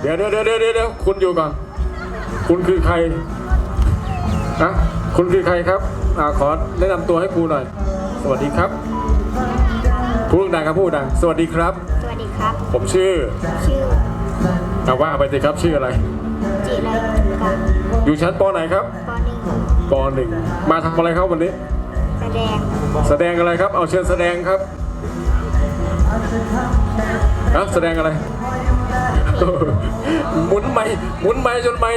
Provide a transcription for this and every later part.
เดี๋ยวเดี๋ยวเดี๋ยวเดี๋ยวเดี๋ยวคุณอยู่ก่อน คุณคือใครนะคุณคือใครครับอ่าขอแนะนำตัวให้ครูหน่อย สวัสดีครับพูดดังครับพูดดังสวัสดีครับ สวัสดีครับ ผมชื่อ ชื่อเอาว่าไปสิครับชื่ออะไร จิไรกับอยู่ชั้นปไหนครับปหนึ่งปหนึ่งมาทำอะไรครับวันนี้ แสดง แสดงอะไรครับ เอาเชิญแสดงครับฮะแสดงอะไร หมุนไม้หมุนไม้จนไม้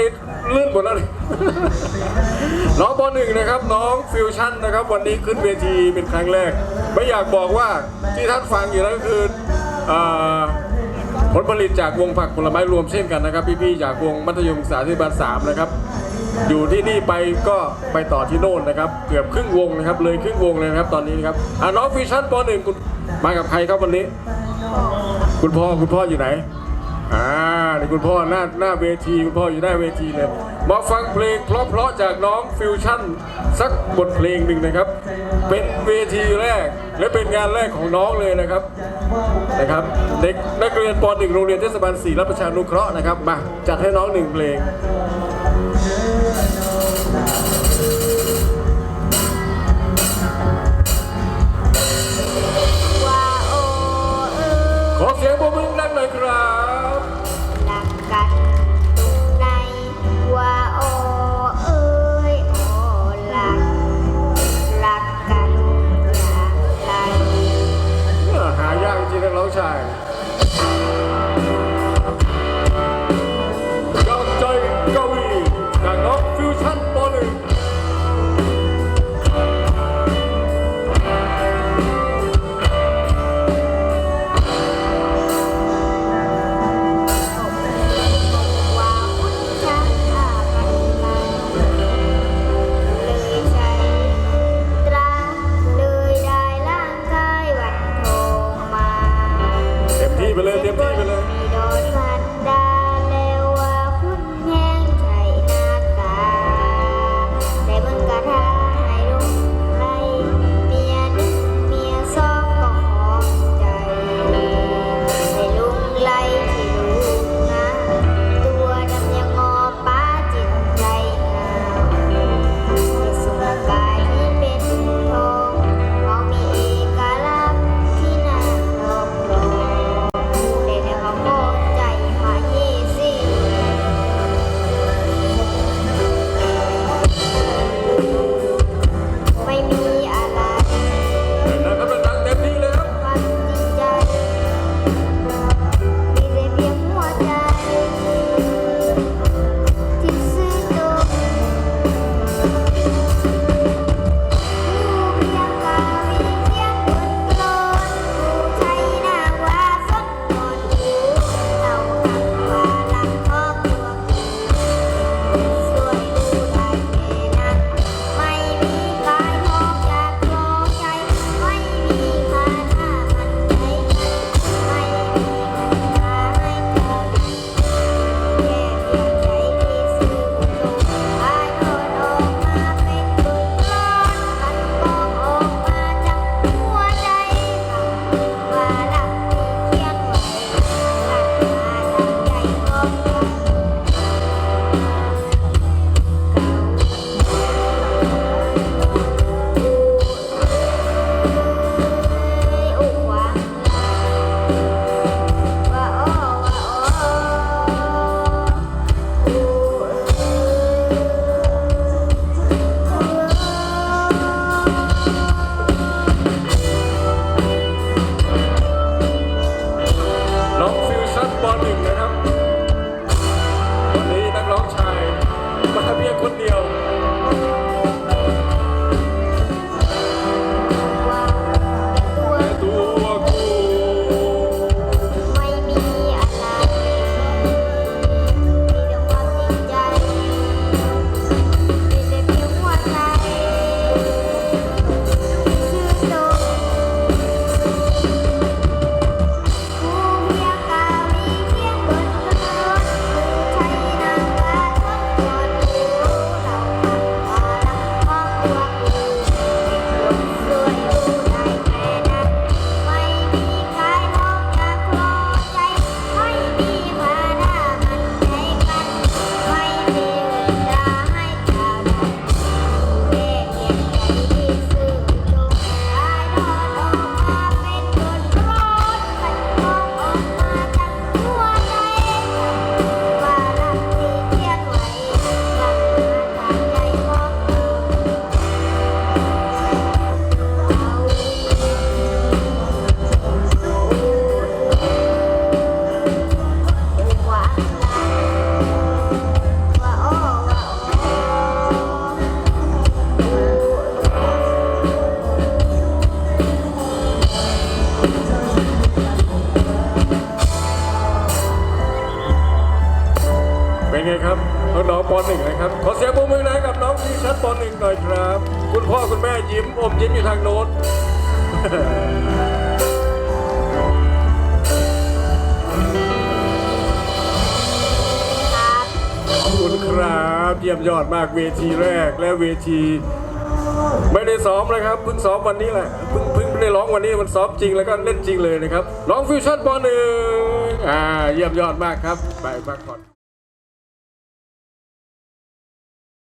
ลื่นหมดแล้วเลยน้องปหนึ่งนะครับ น้องฟิวชั่นนะครับ วันนี้ขึ้นเวทีเป็นครั้งแรก ไม่อยากบอกว่าที่ท่านฟังอยู่นั้นก็คืออผลผลิตจากวงผักผลไม้รวมเช่นกันนะครับ พี่ๆจากวงมัธยมศึกษาที่บาลสามนะครับ อยู่ที่นี่ไปก็ไปต่อที่โน่นนะครับ เกือบครึ่งวงนะครับ เลยครึ่งวงเลยนะครับ ตอนนี้นะครับอ่าน้องฟิวชั่นปหนึ่งคุณมากับใครครับวันนี้ คุณพ่อคุณพ่ออยู่ไหน อ่านี่คุณพ่อหน้าหน้าเวทีคุณพ่ออยู่หน้าเวทีเลยมาฟังเพลงเพราะๆจากน้องฟิวชั่นสักบทเพลงหนึ่งนะครับ เป็นเวทีแรกและเป็นงานแรกของน้องเลยนะครับนะครับเด็กนักเรียนป .1 โรงเรียนเทศบาล4รับประชานุเคราะห์นะครับมาจัดให้น้องหนึ่งเพลงา ไงครับน้องๆปหนึ่งนะครับ ขอเสียงปรบมือหนะกับน้องฟิวชั่นปหนึ่งหน่อยครับ คุณพ่อคุณแม่ยิ้มอมยิ้มอยู่ทางโน้นครับขอบคุณครับ เยี่ยมยอดมากเวทีแรกและเวที ไม่ได้ซ้อมเลยครับเพิ่งซ้อมวันนี้แหละเพิ่งเพิ่งได้ร้องวันนี้มันซ้อมจริงแล้วก็เล่นจริงเลยนะครับร้องฟิวชั่นปหนึ่งอ่าเยี่ยมยอดมากครับ ไปพักผ่อน